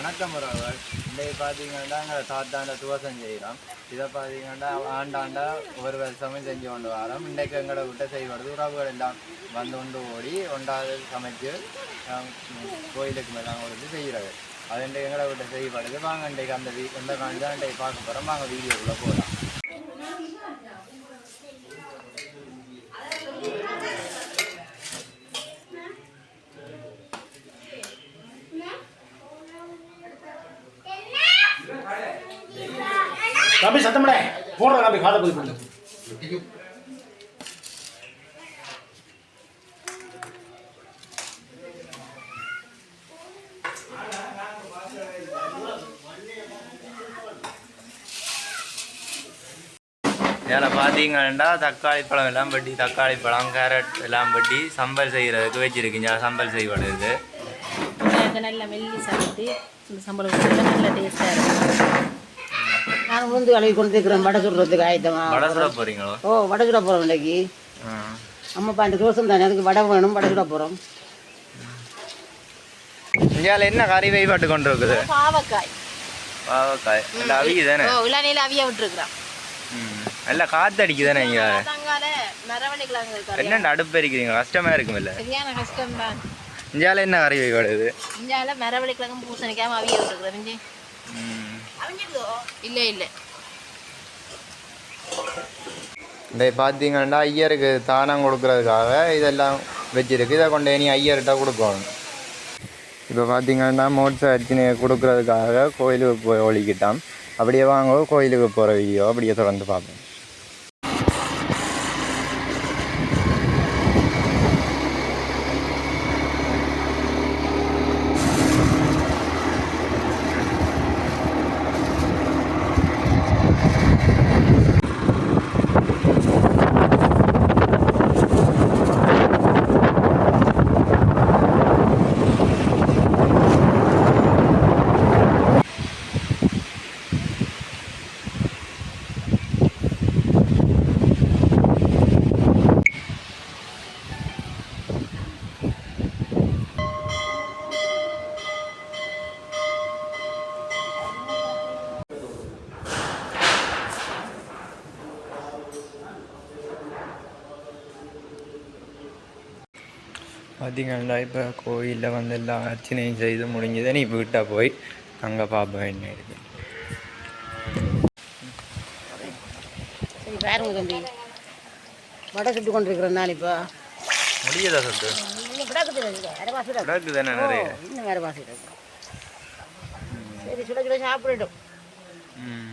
வணக்கம் உறவுகள். இன்றைக்கு பார்த்தீங்கன்னா நாங்கள் சாத்தாண்ட துவசம் செய்கிறோம். இதை பார்த்தீங்கன்னா ஆண்டாண்டா ஒரு வருஷமும் செஞ்சு கொண்டு வரோம். இன்றைக்கு எங்களை விட்ட செய்வது உறவுகள் எல்லாம் வந்து கொண்டு ஓடி ஒன்றாவது சமைச்சு கோயிலுக்கு மேலே கொடுத்து செய்கிறது. அது இன்றைக்கு எங்களை விட்ட செய்யப்படுது வாங்க இன்றைக்கு அந்த வீ எந்த காணி தான் இன்றைக்கு பார்க்க போகிறோம் வாங்க வீடியோக்குள்ளே போகலாம். தம்பி சத்தமடே போடுற தம்பி காதை போய் பண்ணு இதில் பார்த்தீங்கன்னா தக்காளி பழம் எல்லாம் வெட்டி தக்காளி பழம் கேரட் எல்லாம் வெட்டி சம்பல் செய்கிறதுக்கு வச்சுருக்கீங்க. சம்பல் அதை நல்லா மெல்லி சாப்பிட்டு இந்த சம்பளம் நல்ல டேஸ்ட்டாக இருக்கும். நான் உளுந்து கழுவி கொண்டு இருக்கிறேன் வடை சுடுறதுக்கு ஆயத்தமா. வடை சுட போகிறீங்களோ ஓ வடை சுட போகிறோம் இன்னைக்கு. அம்மா பாண்டு தோசம் தானே? அதுக்கு வடை வேணும் வடை சுட போகிறோம் இந்தியாவில் என்ன கறி வைப்பாட்டு கொண்டு இருக்குது பாவக்காய். பாவக்காய் இல்லை அவிக்கு தானே? ஓ இளநீல அவிய விட்டுருக்குறான். எல்லாம் காற்று தானே இங்கே? என்னென்ன அடுப்பு எரிக்கிறீங்க? கஷ்டமாக இருக்குமில்ல. சரியான கஷ்டம் தான் இந்தியாவில் என்ன கறி வைப்பாடுது இஞ்சால மரவள்ளி கிழங்கு பூசணிக்காம அவிய விட்டுருக்குறேன் இல்லை இல்லை இந்த பார்த்தீங்கன்னா ஐயருக்கு தானம் கொடுக்கறதுக்காக இதெல்லாம் வச்சிருக்கு இதை கொண்டு நீ ஐயர்கிட்ட கொடுக்கணும் இப்போ பார்த்தீங்கன்னா மோட்ஸ் அர்ச்சனை கொடுக்கறதுக்காக கோயிலுக்கு போய் ஒழிக்கிட்டான் அப்படியே வாங்க கோயிலுக்கு போகிற வீடியோ அப்படியே தொடர்ந்து பார்ப்போம் பார்த்தீங்கன்னா இப்போ கோயிலில் வந்து எல்லாம் அர்ச்சனையும் செய்து முடிஞ்சதை. நீ வீட்டை போய் அங்கே பார்ப்போம் என்ன இருக்கு? சரி பாருங்க தம்பி. வடை சுட்டு கொண்டு இருக்கிறேன் நான் இப்போ. முடியதா கிடக்கு தானே நிறைய? இன்னும் வேறு பாசி சரி சுட சுட சாப்பிடட்டும். ம்.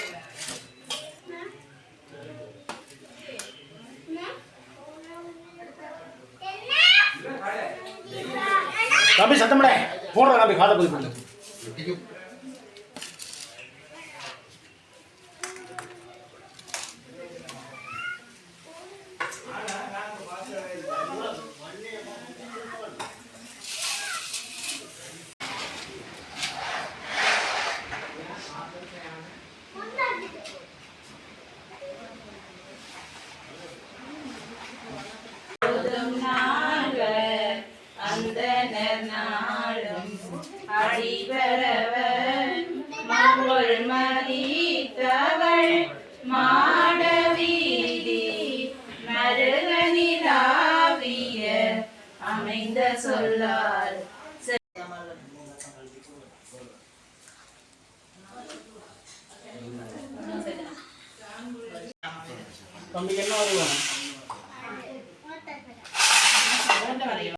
தம்பி சத்தமடே போடுற தம்பி காதை போய் பண்ணு நாளும் அடிபரவர் மகள் மதித்தவள் மாடவீதி. மருகனிலாவிய அமைந்த சொல்லார். தம்பிக்கு என்ன வருவாங்க